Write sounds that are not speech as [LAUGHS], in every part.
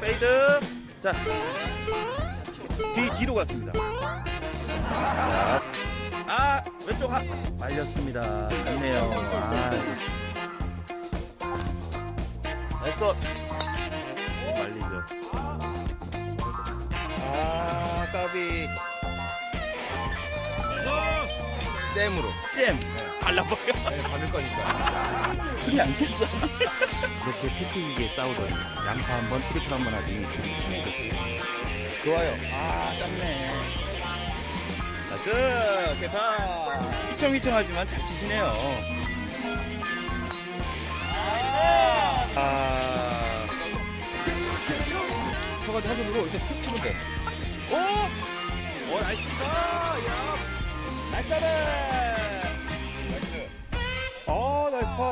페이드. 자, 뒤 뒤로 갔습니다. 자, 아 왼쪽 하 말렸습니다. 아니네요. 아, 됐어. 말리죠. 아 까비. 잼으로. 잼 발라버려. 네, 받을 거니까. 술이 안 깼어. 이렇게 피튀기게 싸우더니 양파 한 번, 트리플 한 번 하더니 둘이 친해졌어요. 좋아요. 아, 짧네. 나이스! 개파! 휘청휘청하지만 잘 치시네요. 아, 쳐가지고 하늘로 이렇게 툭 치면 돼. 오! 오, 나이스다! 야! 나이스. 어, 나이스 파!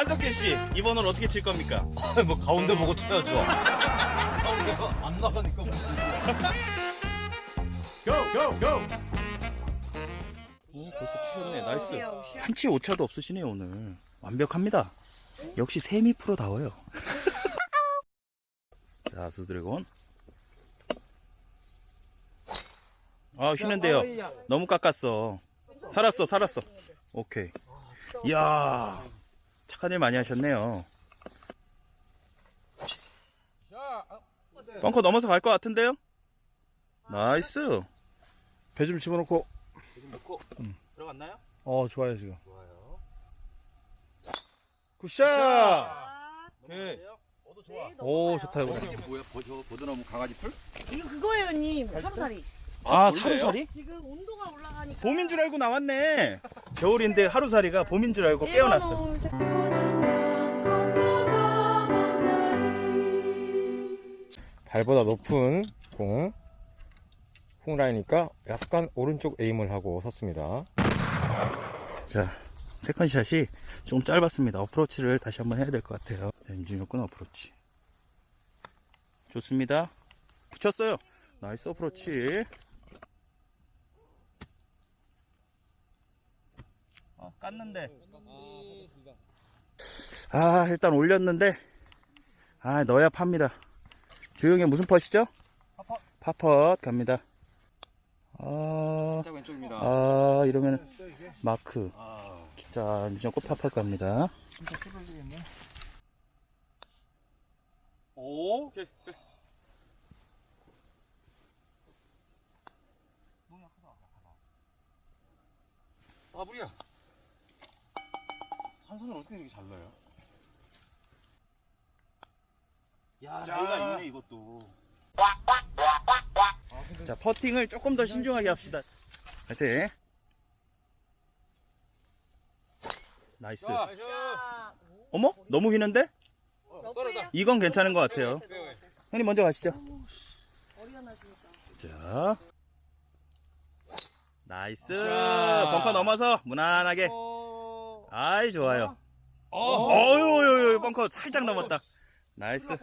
한석규 씨, 이번 홀 어떻게 칠 겁니까? [LAUGHS] 뭐 가운데 보고 쳐야죠. 가운데가 [LAUGHS] [LAUGHS] 안 나가니까. 고! 고! 고! 오, 벌써 치셨네. 나이스. 한치 오차도 없으시네요, 오늘. 완벽합니다. 역시 세미 프로다워요. 자, 수드래곤. 아, 휘는데요. 너무 깎았어. 살았어, 살았어. 오케이. 이야, 착한 일 많이 하셨네요. 벙커 넘어서 갈 것 같은데요? 나이스. 배 좀 집어넣고 들어갔나요? 어 좋아요 지금 좋아요. 굿샷 오케이. 어도 네, 오 좋다 이거 이게 뭐야? 보, 저 보드나무 강아지 풀? 이거 그거예요, 님. 하루살이. 아? 사루살이? 지금 온도가 올라가니까. 봄인 줄 알고 나왔네. 겨울인데 하루살이가 봄인 줄 알고 깨어났어. 일본 색- 발보다 높은 공 훅라이니까 약간 오른쪽 에임을 하고 섰습니다 자, 세컨샷이 조금 짧았습니다. 어프로치를 다시 한번 해야 될 것 같아요. 자, 임진혁군 어프로치. 좋습니다. 붙였어요. 나이스 어프로치. 어, 깠는데. 아, 일단 올렸는데. 아, 넣어야 팝니다. 주영이 무슨 펫이죠? 파펫. 파펫 갑니다. 아. 아, 이러면 마크. 아. 자, 무조건 팝팝 갑니다. 오. 오케이. 아, 무리야. 한 손으로 어떻게 이렇게 잘 넣어요? 야, 야. 나이가 있네, 이것도. 자, 퍼팅을 조금 더 신중하게 합시다. 화이팅. 나이스. 자, 자, 어머? 너무 휘는데? 러프예요? 이건 괜찮은 것 같아요. 형님 먼저 가시죠. 어리어나시니까. 자. 나이스. 자. 벙커 넘어서 무난하게. 어. 아이, 좋아요. 어. 어유, 유 벙커 살짝 넘었다. 나이스.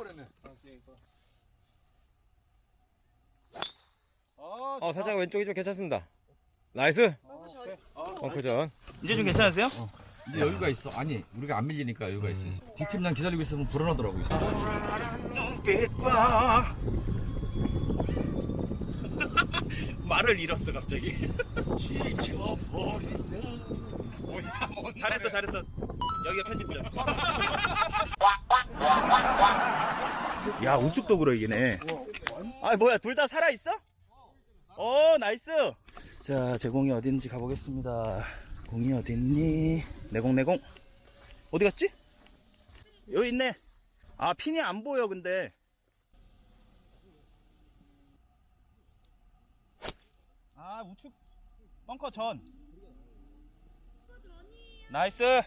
어 살짝 왼쪽이 좀 괜찮습니다 나이스 어, 저- 벙커전 이제 좀 괜찮으세요? 근데 여유가 있어. 아니, 우리가 안 밀리니까 여유가 있어. 뒷팀만 기다리고 있으면 불안하더라고요. 눈빛과 [LAUGHS] 말을 잃었어 갑자기 지쳐버린다 잘했어 잘했어. 여기가 편집점. 야 우측도 그러 이기네. 아 뭐야 둘 다 살아있어? 어 나이스. 자 제 공이 어디 있는지 가보겠습니다. 공이 어디 있니? 내공 내공. 어디 갔지? 여기 있네. 아 핀이 안 보여 근데. 아 우측 벙커 전 나이스.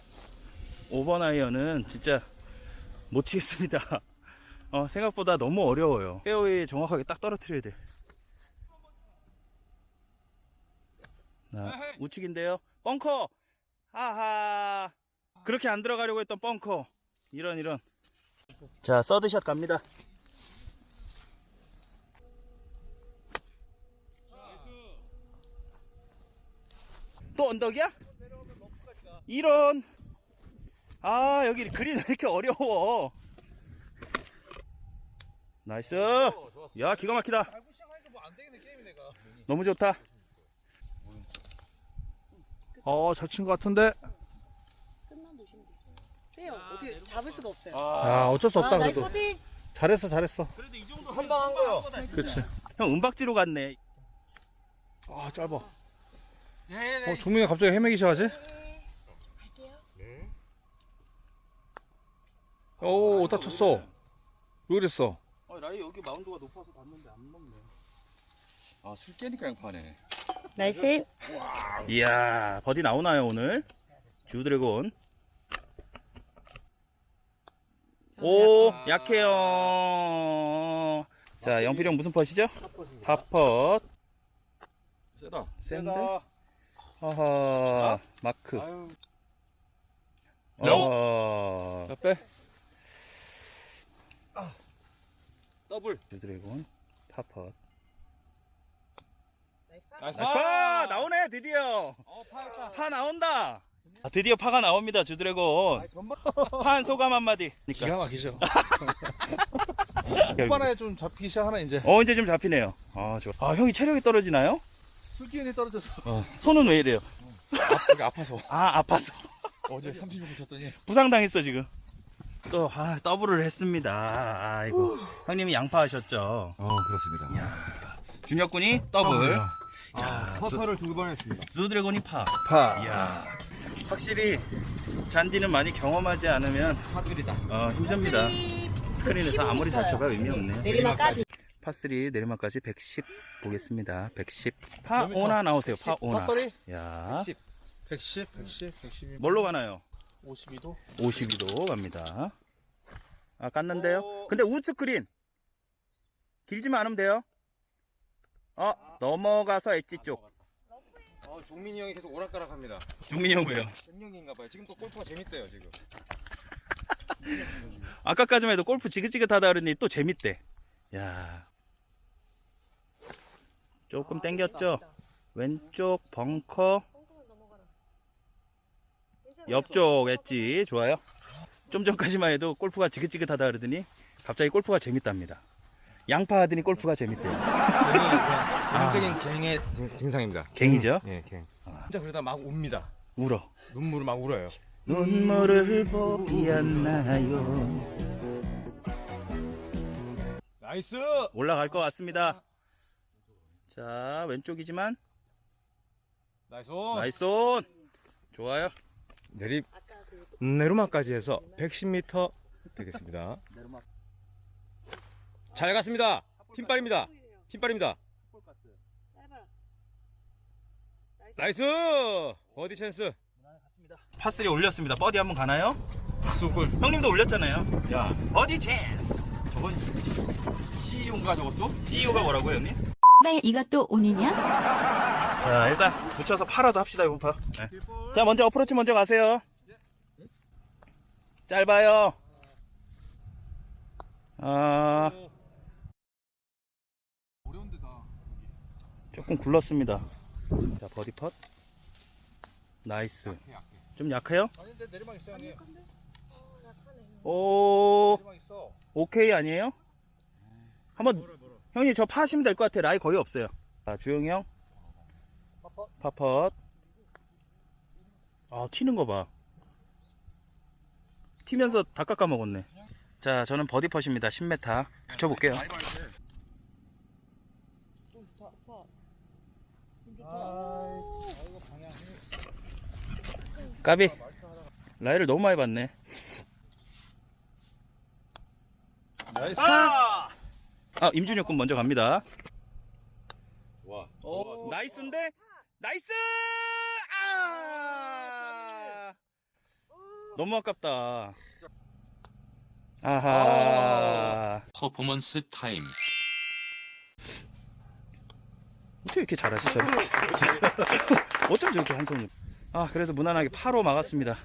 5번 아이언은 진짜 못 치겠습니다. [LAUGHS] 어, 생각보다 너무 어려워요. 페어웨이 정확하게 딱 떨어뜨려야 돼. 자, 우측인데요. 벙커! 하하! 그렇게 안 들어가려고 했던 벙커. 이런 이런. 자 서드샷 갑니다. 또 언덕이야? 이런 아 여기 그린 왜 이렇게 어려워 나이스. 야, 기가 막히다. 너무 좋다. 어, 잘 친 것 같은데. 빼요. 어떻게 잡을 수가 없어요. 아, 어쩔 수 없다, 아, 그래도. 잘했어, 잘했어. 그래도 이 정도 선방한 거요. 그렇지. 형 은박지로 갔네. 아, 짧아. 어, 종민이 갑자기 헤매기 시작하지? 오, 어디다 쳤어? 왜 그랬어? 어, 라이 여기 마운드가 높아서 봤는데 안 넘네. 아, 술 깨니까 양파네. 나이스. 이야, 버디 나오나요, 오늘? 주드래곤. 오, 약해요. 자, 영필이 형 무슨 퍼시죠? 팝펫. 세다. 센데? 허허, 마크. 어, 자, 빼. 더블. 주드래곤, 팝펫. 나이스. 파! 나오네, 드디어. 파 나온다. 아, 드디어 파가 나옵니다, 주드래곤. 파한 소감 한마디. 기가 막히죠. [LAUGHS] 결국. 후반에 좀 잡히기 시작하나, 이제. 어, 이제 좀 잡히네요. 아, 좋아. 아, 형이 체력이 떨어지나요? 술기운이 떨어졌어. 손은 왜 이래요? 여기 아파서. 아, 아파서. 어제 36분 쳤더니. 부상당했어, 지금. 또, 아, 더블을 했습니다. 아이고. 형님이 양파 하셨죠? 어, 그렇습니다. 준혁 군이 더블. 커서를 두 번 했습니다. 수드래곤이 파. 파. 이야. 확실히, 잔디는 많이 경험하지 않으면, 파들이다. 어, 힘듭니다. 스크린에서 아무리 잘 쳐봐야 의미 없네요. 내리막까지. 파3 내리막까지 110 보겠습니다. 110. 파 오나 나오세요. 파 오나. 파3? 야. 110, 110, 112. 뭘로 가나요? 52도? 52도 갑니다. 아, 깠는데요? 근데 우측 그린. 길지만 않으면 돼요. 어, 넘어가서 엣지 쪽. 어, 종민이 형이 계속 오락가락 합니다. 종민이 형 왜요? 생명인가봐요. 지금 또 골프가 재밌대요, 지금. [LAUGHS] 아까까지만 해도 골프 지긋지긋하다 그러니 또 재밌대. 야 조금 땡겼죠? 왼쪽 벙커. 옆쪽 엣지. 좋아요. 좀 전까지만 해도 골프가 지긋지긋하다 그러더니 갑자기 골프가 재밌답니다. 양파 하더니 골프가 재밌대요. 전형적인 갱의 증- 증상입니다. 갱이죠? 예, 갱. 진짜 그러다 막 웁니다. 울어. 눈물을 막 울어요. 눈물을 보였나요? 나이스! 올라갈 것 같습니다. 자, 왼쪽이지만 나이스! 나이스 온. 좋아요. 내리, 내리막까지 해서 110m 되겠습니다. 잘 갔습니다. 핀발입니다. 핀발입니다. 나이스! 버디 찬스. 파3 올렸습니다. 버디 한번 가나요? 쑥을. 형님도 올렸잖아요. 야, 버디 찬스. 저건 CEO인가 저것도? CEO가 뭐라고요, 형님? 발 이것도 온이냐? 자, 일단 붙여서 파라도 합시다, 이번 파. 네. 자, 먼저 어프로치 먼저 가세요. 짧아요. 아. 조금 굴렀습니다. 자, 버디 펫. 나이스. 좀 약해요? 아닌데 내리막 있어, 형님. 오. 오케이 아니에요? 한번 형님 저 파시면 될 것 같아요. 라이 거의 없어요. 자, 주영이 형. 파펫. 아, 튀는 거 봐. 튀면서 다 깎아 먹었네. 자, 저는 버디 펫입니다. 10m. 붙여볼게요. 까비. 라이를 너무 많이 봤네. 나이스. 아! 아, 임준혁 군 먼저 갑니다. 와. 나이스인데? 나이스! 아! 너무 아깝다. 아하. 퍼포먼스 타임. 어떻게 이렇게 잘하지, 저는? [LAUGHS] 어쩜 저렇게 한 손을. 아, 그래서 무난하게 파로 막았습니다.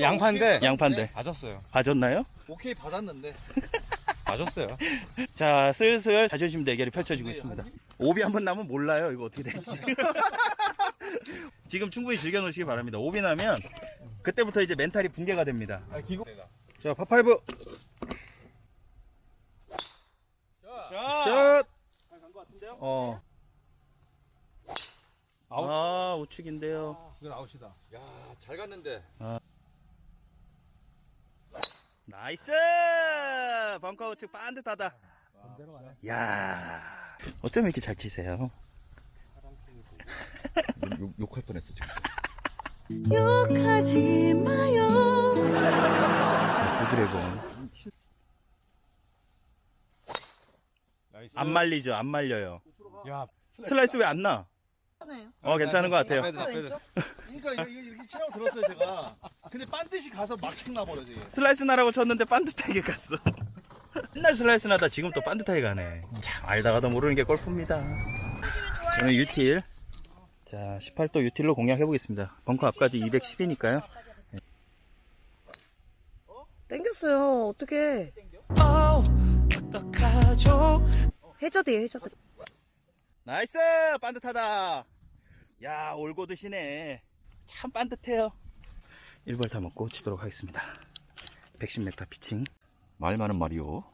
양파인데. 양판데. 맞았어요. 봐줬나요? 오케이 받았는데. 맞았어요. [LAUGHS] 자, 슬슬 자존심 대결이 펼쳐지고 있습니다. 오비 한 번 나면 몰라요. 이거 어떻게 될지. [LAUGHS] 지금 충분히 즐겨놓으시기 바랍니다. 오비 나면 그때부터 이제 멘탈이 붕괴가 됩니다. 자, 파파이브. 샷! 어. 아, 우측인데요. 이건 아웃이다. 야, 잘 갔는데. 나이스! 벙커 우측 반듯하다. 야 어쩜 이렇게 잘 치세요? 욕, 욕, 욕할 뻔했어, 지금. 욕하지 마요. 구드래곤. 안 말리죠, 안 말려요. 야, 슬라이스 왜 안 나? 어, 괜찮은 것 같아요. 왼쪽? 그러니까 이거 이렇게 치라고 들었어요, 제가. 근데 반드시 가서 막 쳤나 버려, 지금. 슬라이스 나라고 쳤는데 반듯하게 갔어. [LAUGHS] 맨날 슬라이스 나다 지금 또 반듯하게 가네. 참, 알다가도 모르는 게 골프입니다. 저는 유틸. 자, 18도 유틸로 공략해 보겠습니다. 벙커 앞까지 210이니까요. 땡겼어요. 어떻게? 해저드예요, 해저드. 나이스! 반듯하다. 야, 올고 드시네. 참 반듯해요. 1벌 다 먹고 치도록 하겠습니다. 110m 피칭. 말 많은 마리오.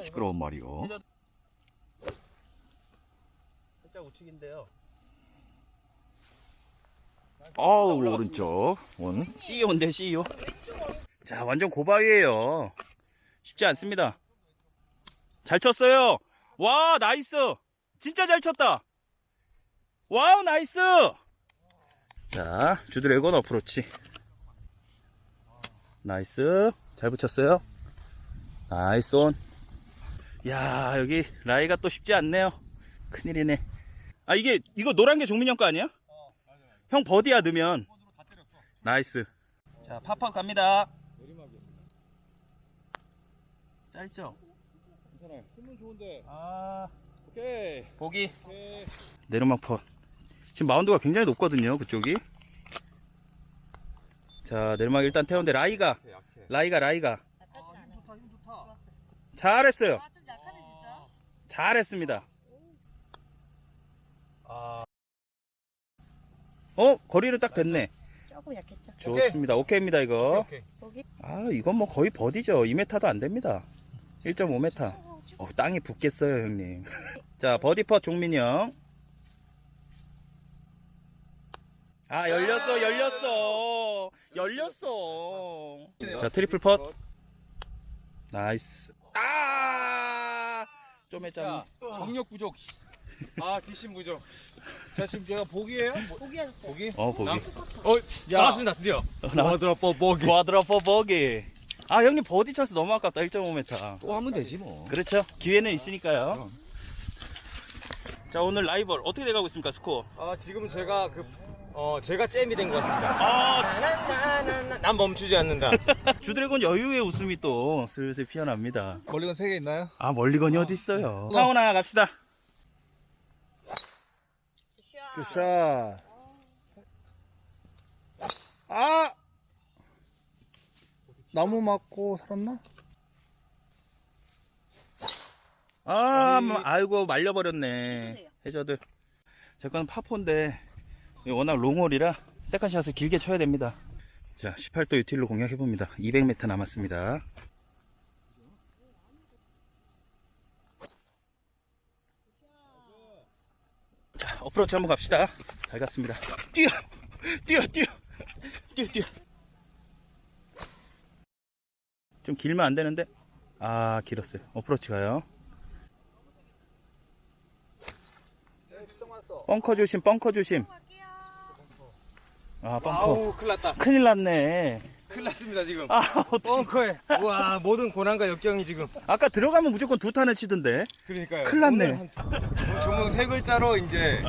시끄러운 마리오. 살짝 우측인데요. 어우, 오른쪽. 원. CEO인데, CEO. 자, 완전 고바위에요. 쉽지 않습니다. 잘 쳤어요. 와, 나이스. 진짜 잘 쳤다. 와우, 나이스. 자, 주드래곤 어프로치. 나이스. 잘 붙였어요. 나이스 온. 야, 여기 라이가 또 쉽지 않네요. 큰일이네. 아, 이게, 이거 노란 게 종민이 형 거 아니야? 형 버디야, 넣으면. 나이스. 자, 팝팝 갑니다. 짧죠? 괜찮아요. 힘은 좋은데. 아, 오케이. 보기. 오케이. 내리막 퍼. 지금 마운드가 굉장히 높거든요, 그쪽이. 자, 내리막 일단 태운데 라이가, 라이가, 라이가. 잘했어요. 잘했습니다. 어, 거리를 딱 됐네. 조금 약했죠. 좋습니다. 오케이입니다, 이거. 오케이. 거기? 아, 이건 뭐 거의 버디죠. 2m도 안 됩니다. 1.5m. 어, 땅이 붙겠어요, 형님. [LAUGHS] 자, 버디 퍼 종민이 형. 아, 열렸어, 열렸어. 열렸어. 자, 트리플 펫. 나이스. 아! 좀 했잖아. 정력 부족. 아, 뒷심 부족. 자, 지금 제가 보기예요 뭐, 포기하셨어요. 보기? 어, 보기. 어, 야. 나왔습니다, 드디어. 버기. 쿼드라 퍼 버기. 아, 형님 버디 찬스 너무 아깝다. 1.5m. 또 하면 되지, 뭐. 그렇죠. 기회는 있으니까요. 자, 오늘 라이벌 어떻게 돼가고 있습니까, 스코어? 아, 지금 제가 그, 어, 제가 잼이 된 것 같습니다. 아, 나나나나나. 난 멈추지 않는다. [LAUGHS] 주드래곤 여유의 웃음이 또 슬슬 피어납니다. 멀리건 3개 있나요? 아, 멀리건이 어디 있어요? 하오나 갑시다. 굿샷. 아! 나무 맞고 살았나? 아, 뭐, 아이고 말려버렸네. 해저드. 제 거는 파포인데 워낙 롱홀이라 세컨샷을 길게 쳐야 됩니다. 자, 18도 유틸로 공략해 봅니다. 200m 남았습니다. 자, 어프로치 한번 갑시다. 잘 갔습니다. 뛰어! 뛰어, 뛰어! 뛰어, 뛰어! 좀 길면 안 되는데? 아, 길었어요. 어프로치 가요. 벙커 조심, 벙커 조심. 아, 벙커. 아우, 큰일 났다. 큰일 났네. 큰일 났습니다, 지금. 아. 벙커에. 우와, 모든 고난과 역경이 지금. 아까 들어가면 무조건 두 탄을 치던데. 그러니까요. 큰일 났네. 오늘 한- 오늘 전문 세 글자로 이제,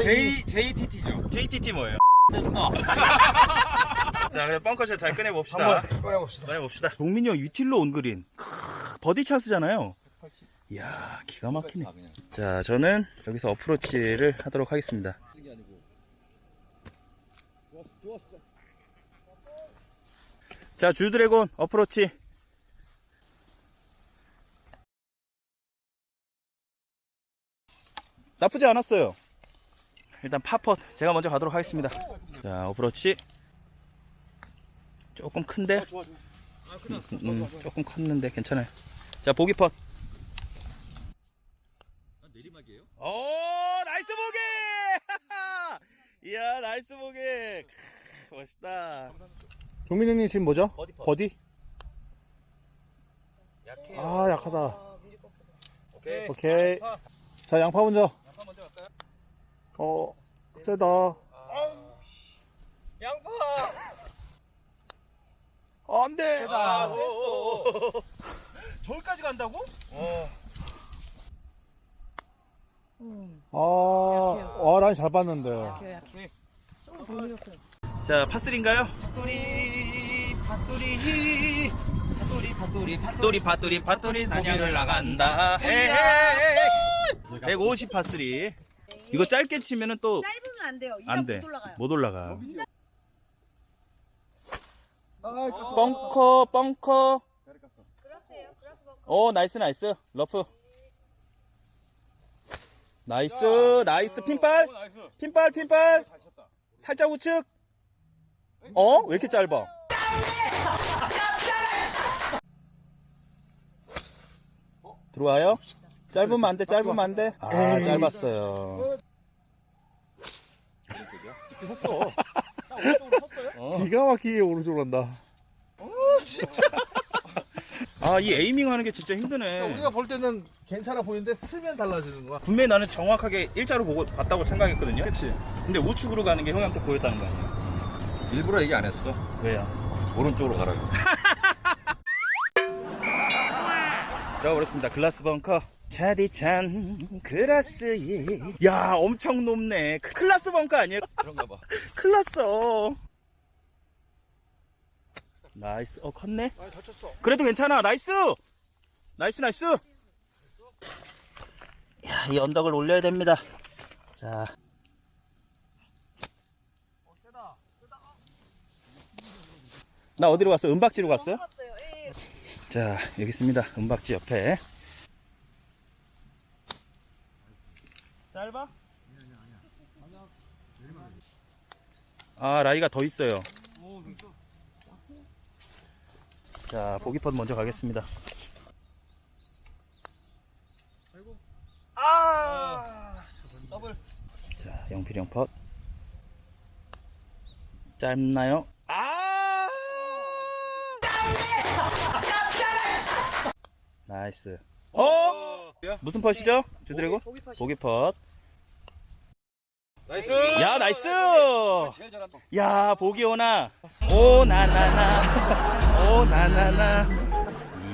J, JTT죠. JTT 뭐예요? [LAUGHS] 자, 그래 벙커샷 잘 꺼내봅시다. 한번 꺼내봅시다. 꺼내봅시다. 동민이 형 유틸로 온 그린. 크, 버디 찬스잖아요. 이야, 기가 막히네. 자, 저는 여기서 어프로치를 하도록 하겠습니다. 자, 주드래곤 어프로치. 나쁘지 않았어요. 일단 파펫 제가 먼저 가도록 하겠습니다. 자, 어프로치. 조금 큰데 아, 좋아, 좋아. 아, 음, 음, 좋아, 좋아. 조금 컸는데 괜찮아요 자 보기 펀 아, 내리막이에요? 오 나이스 보기 [LAUGHS] 이야 나이스 보기 멋있다 종민이님 지금 뭐죠? 버디, 버디. 버디? 아 약하다 오케이, 오케이. 양파. 자 양파 먼저 양파 먼저 갈까요? 어 세다 아... 양파 안 돼! 아, 셌어. 저기까지 간다고? 어. 아, 와, 라인 잘 봤는데. 약해요, 약해. 조금 돌렸어요. 자, 파슬인가요? 팥돌이, 팥돌이, 팥돌이, 팥돌이, 팥돌이, 팥돌이, 팥돌이 사냥을 나간다. 헤헤. 150 파슬이. 이거 짧게 치면은 또 짧으면 안 돼요. 안 돼. 못 올라가요. 못 올라가. 벙커, 벙커. 오, 나이스, 나이스. 러프. 나이스, 나이스. 핀발. 핀발, 핀발. 살짝 우측. 어? 왜 이렇게 짧아? 들어와요? 짧으면 안 돼, 짧으면 안 돼. 아, 짧았어요. 기가 막히게 오른쪽으로 간다. [LAUGHS] 아, 이 에이밍 하는 게 진짜 힘드네. 우리가 볼 때는 괜찮아 보이는데 쓰면 달라지는 거야. 분명히 나는 정확하게 일자로 보고 봤다고 생각했거든요. 그치? 근데 우측으로 가는 게 형한테 보였다는 거 아니야? 일부러 얘기 안 했어. 왜요? 오른쪽으로 가라고. [LAUGHS] 들어버렸습니다. 글라스 벙커. 차디찬 글라스에 야 엄청 높네 클라스 벙커 아니에요? 그런가 봐. [LAUGHS] 클라스 나이스 어 컸네 그래도 괜찮아 나이스 나이스 나이스 야 이 언덕을 올려야 됩니다 자 나 어디로 갔어? 은박지로 갔어요? 자, 여기 있습니다. 은박지 옆에. 짧아? 아, 라이가 더 있어요. 자, 보기펀 먼저 가겠습니다. 아! 더블. 자, 영필형 펫. 짧나요? 아! 나이스. 어? 무슨 펫이죠? 팟이. 보기 펫. 나이스. 야, 나이스! 야, 보기 오나. 오, 나나나. 오, 나나나.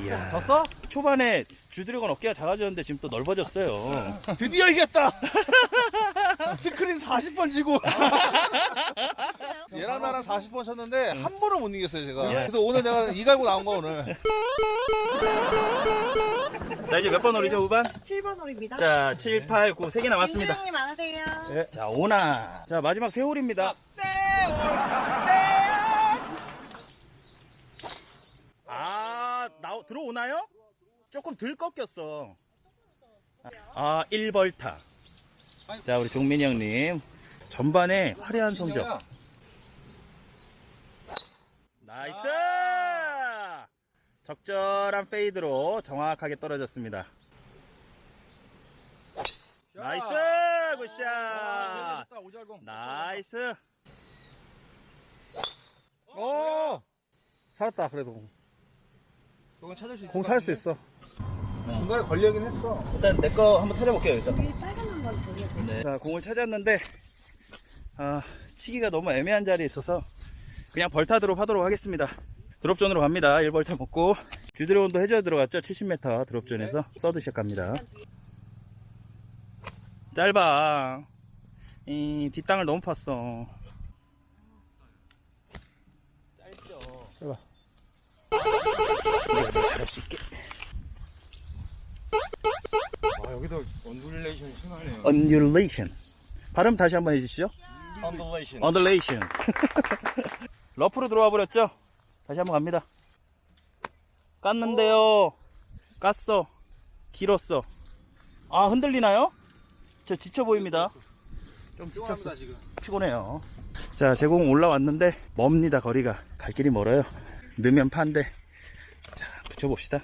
이야. 졌어? 초반에 주드래곤 어깨가 작아졌는데 지금 또 넓어졌어요. 드디어 이겼다! [LAUGHS] 스크린 40번 지고. [LAUGHS] 얘랑 나랑 40번 쳤는데 한 번을 못 이겼어요 제가. 예. 그래서 오늘 내가 이 갈고 나온 거 오늘. [LAUGHS] 자, 이제 몇번 오리죠, 후반? 7번 홀입니다. 자, 7, 8, 9, 3개 남았습니다. 김주영님 안 하세요. 자, 오나. 자, 마지막 세 홀입니다. 아, 나, 들어오나요? 조금 덜 꺾였어. 아, 1벌타. 자, 우리 종민이 형님. 전반에 화려한 성적. 나이스! 적절한 페이드로 정확하게 떨어졌습니다. 나이스! 굿샷! 나이스! 오! 살았다 그래도. 이건 찾을 수 있을 공것살 수? 있어. 중간에 걸려긴 했어. 일단 내 거 한번 찾아볼게요. 여기 빨간 저기에 네. 자, 공을 찾았는데, 아, 치기가 너무 애매한 자리에 있어서, 그냥 벌타 드롭 하도록 하겠습니다. 드롭존으로 갑니다. 1벌타 먹고, 주드래곤도 해저 들어갔죠? 70m 드롭존에서 서드 시작합니다. 짧아. 이, 뒷땅을 너무 팠어. 제발. 우리가 더 잘할 수 있게. 아, 여기도 언듈레이션 심하네요. undulation. 발음 다시 한번 해주시죠. 언듈레이션. 언더레이션. [LAUGHS] 러프로 들어와 버렸죠? 다시 한번 갑니다. 깠는데요. 깠어. 길었어. 아, 흔들리나요? 저 지쳐 보입니다. 좀 지쳤어 지금. 피곤해요. 자, 제공 올라왔는데 멉니다. 거리가. 갈 길이 멀어요. 넣으면 판데. 자, 붙여봅시다.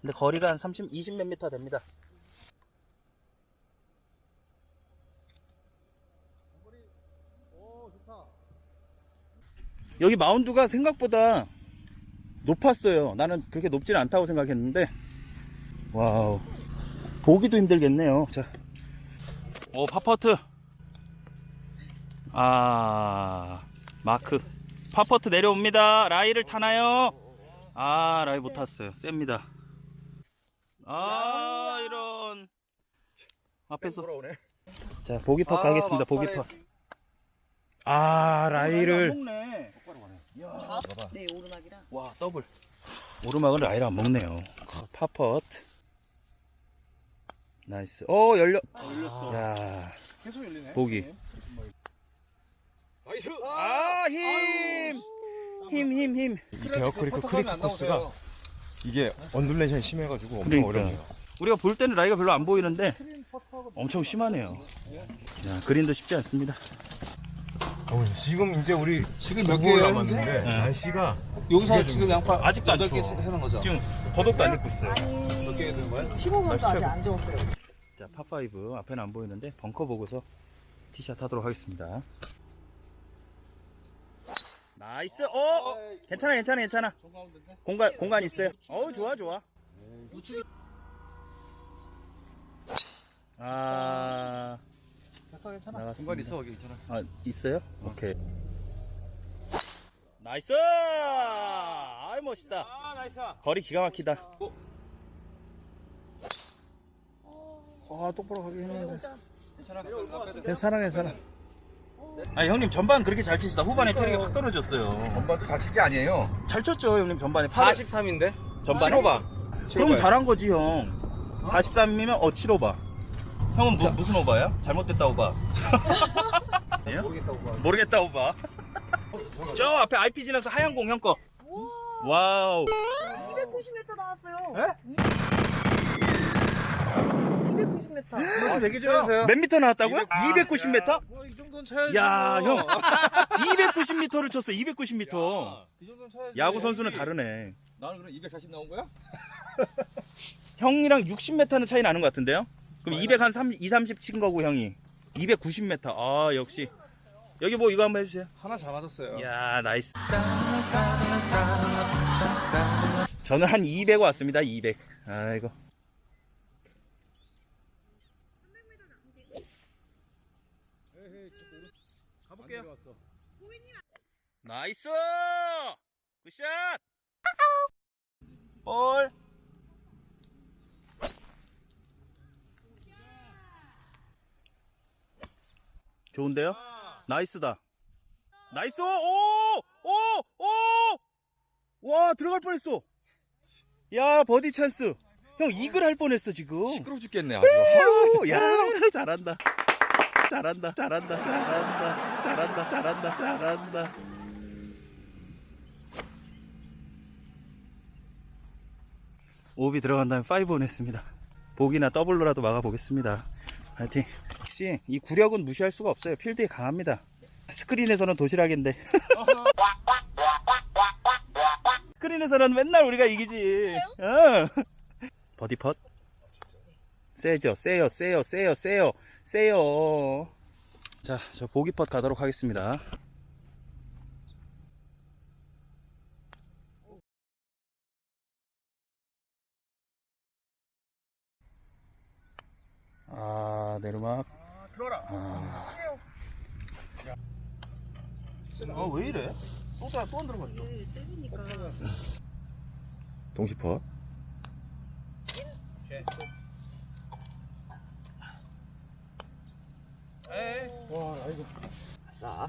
근데 거리가 한 30, 20 몇 미터 됩니다. 여기 마운드가 생각보다 높았어요. 나는 그렇게 높지는 않다고 생각했는데, 와우. 보기도 힘들겠네요. 자. 오, 파퍼트. 아, 마크. 파퍼트 내려옵니다. 라이를 타나요? 아, 라이 못 탔어요. 셉니다. 아, 이런. 앞에서. 자, 보기 퍼 가겠습니다. 보기 퍼. 아, 라이를. 네 오르막이라. 와, 더블. 오르막은 라이를 안 먹네요. 파퍼트. 나이스. 어, 열려. 야, 계속 열리네. 보기. 아, 힘! 힘, 힘, 힘. 이 베어크리크 크리크 코스가 이게 언듈레이션이 심해가지고 엄청 그러니까. 어렵네요. 우리가 볼 때는 라이가 별로 안 보이는데 엄청 심하네요. 야, 그린도 쉽지 않습니다. 어, 지금 이제 우리 지금 몇 개 남았는데 현재? 날씨가 여기서 지금 양파 아직도 안 8개 추워. 해놓은 거죠? 지금 겉옷도 안 입고 있어요. 몇 개 되는 거야? 15번도 아직 안 적었어요. 자, 파5 앞에는 안 보이는데 벙커 보고서 티샷 하도록 하겠습니다. 나이스. 어! 괜찮아, 괜찮아, 괜찮아. 공간 공간 있어요. 어우, 좋아, 좋아. 아, 나갔습니다. 공간 있어 여기 있잖아. 아, 있어요? 오케이. 나이스! 아이, 멋있다. 아 나이스. 거리 기가 막히다. 아 똑바로 가긴 했는데. 괜찮아. 괜찮아 괜찮아. 아, 형님, 전반 그렇게 잘 치시다. 후반에 체력이 확 떨어졌어요. 전반도 자칠게 아니에요. 잘 쳤죠, 형님, 전반에. 43인데? 전반에? 7오바. 그럼 잘한 거지, 형. 43이면, 어, 7오바. 형은 뭐, 무슨 오바야? 잘못됐다 오바. [LAUGHS] 예? 모르겠다 오바. 저 앞에 IP 지나서 하얀 공 형 거. 와우. 290m 나왔어요. 에? 290m. 되게 좋아하세요. 몇 미터 나왔다고요? 290m? 뭐이 정도는 쳐야지. 야, 뭐. 형. 290m를 쳤어, 290m. 이 정도는 쳐야지. 야구 선수는 다르네. 나는 그럼 240 나온 거야? [LAUGHS] 형이랑 60m는 차이 나는 것 같은데요? 그럼 200 한 3, 2, 30 친 거고, 형이. 290m. 아, 역시. 여기 뭐 이거 한번 해주세요. 하나 잘 맞았어요. 야 나이스. 저는 한 200 왔습니다. 200. 아이고. 가볼게요. 나이스. 굿샷. 볼. 좋은데요? 나이스다. 나이스! 오! 오! 오! 와, 들어갈 뻔했어. 야, 버디 찬스. 형, 이글 할 뻔했어, 지금. 시끄러워 죽겠네 아주. 오, 야, 잘한다. 잘한다, 잘한다, 잘한다, 잘한다, 잘한다, 잘한다. 오비 들어간 다음에 파이브 냈습니다. 보기나 더블로라도 막아보겠습니다. 하여튼, 역시 이 구력은 무시할 수가 없어요. 필드에 강합니다. 스크린에서는 도시락인데. [LAUGHS] 스크린에서는 맨날 우리가 이기지. 어. 버디 펫. 세죠, 세요, 세요, 세요, 세요, 세요. 자, 저 보기 펫 가도록 하겠습니다. 아, 내르막. 들어라. 아, 아 왜 이래? 또또안 들어갔어. 동시퍼. 와 이거. 싸.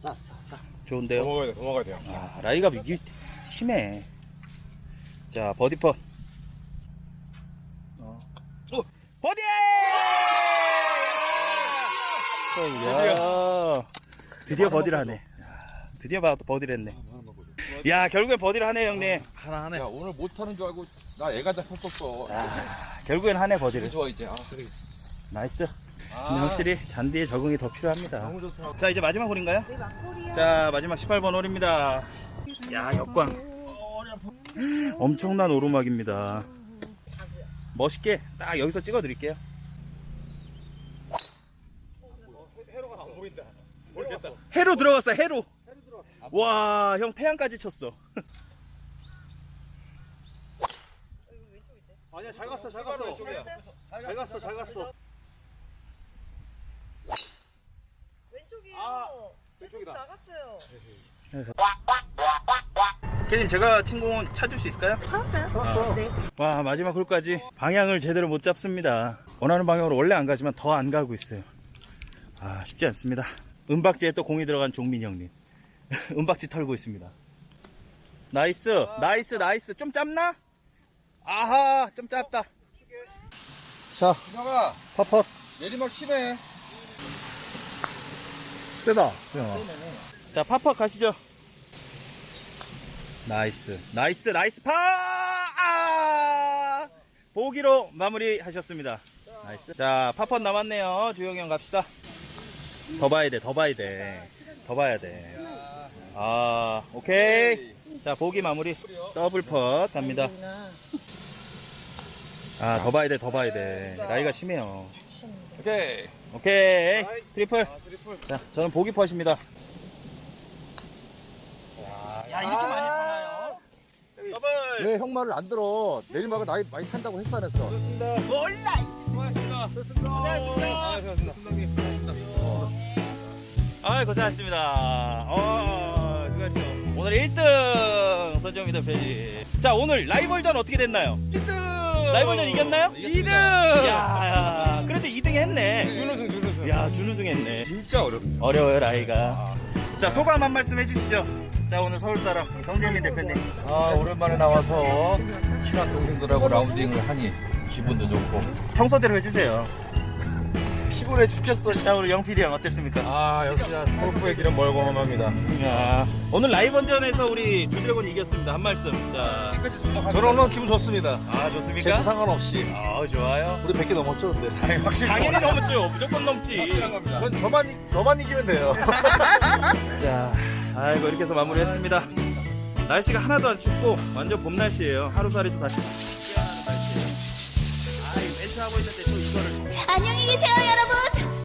싸, 싸, 싸. 좋은데요? 넘어가야 돼, 넘어가야 돼요. 아, 라이가 이게 심해. 자, 버디 펫. 어. 버디! 야 드디어 버디를 하네. 야, 드디어 봐- 버디를 했네. 야, 결국엔 버디를 하네, 형님. 하나 하네. 야 오늘 못하는 줄 알고 나 애가 다 섰었어. 결국엔 하네, 버디를. 좋아 이제. 아, 그래. 나이스. 근데 확실히 잔디에 적응이 더 필요합니다. 너무 좋다. 자, 이제 마지막 홀인가요? 네. 자, 마지막 18번 홀입니다. 야, 역광. 엄청난 오르막입니다. 멋있게 딱 여기서 찍어 드릴게요. 해로 들어갔어, 해로. 와, 형 태양까지 쳤어. 아니야, 잘 갔어, 잘 갔어. 잘 갔어, 잘 갔어. 왼쪽이에요. 아, 왼쪽 왼쪽이다. 나갔어요. 캐님, 제가 친공은 찾을 수 있을까요? 찾았어요? 네. 와, 마지막 홀까지 방향을 제대로 못 잡습니다. 원하는 방향으로 원래 안 가지만 더 안 가고 있어요. 아, 쉽지 않습니다. 은박지에 또 공이 들어간 종민 형님. [LAUGHS] 은박지 털고 있습니다. 나이스, 나이스, 나이스. 좀 짧나? 아하, 좀 짧다. 자, 이상아, 파펫. 내리막 심해. 세다. 자, 파파 가시죠. 나이스, 나이스, 나이스 파! 아! 보기로 마무리 하셨습니다. 나이스. 자, 파펀 남았네요. 주영이 형 갑시다. 더 봐야 돼, 더 봐야 돼. 더 봐야 돼. 아, 오케이. 자, 보기 마무리. 더블 펫 갑니다. 아, 더 봐야 돼, 더 봐야 돼. 나이가 심해요. 오케이. 오케이. 트리플. 자, 저는 보기 펫입니다. 야, 이렇게 많이 타나요? 더블. 왜 형 말을 안 들어? 내리막을 나이 많이 탄다고 했어 안 했어? 몰라. 아. 아, 고생하셨습니다. 어, 수고하셨어. 오늘 1등 선정입니다, 페이지. 자, 오늘 라이벌전 어떻게 됐나요? 1등! 라이벌전 이겼나요? 2등! 야, 그래도 2등 했네. 준우승, 준우승. 야, 준우승 했네. 진짜 어렵다. 어려워요, 라이가. 자, 소감 한 말씀 해주시죠. 자, 오늘 서울 사람 성재민 대표님. 아 오랜만에 나와서 친한 동생들하고 라운딩을 하니 기분도 좋고 평소대로 해주세요. 피곤해 죽겠어. 자, 우리 영필이 형 어땠습니까? 아, 역시 골프의 길은 멀고 험합니다. 야, 오늘 라이벌전에서 우리 주드래곤이 이겼습니다. 한 말씀. 자, 저는 오늘 기분 좋습니다. 아, 좋습니까? 개수 상관없이. 아, 좋아요. 우리 100개 넘었죠, 근데. 확실히. 당연히 넘었죠. 무조건 넘지. 전 저만, 이- 저만 이기면 돼요. [LAUGHS] 자, 아이고 이렇게 해서 마무리했습니다. 날씨가 하나도 안 춥고 완전 봄 날씨예요. 하루살이도 다시 하고 있는데 또 이거를 안녕히 계세요, 여러분.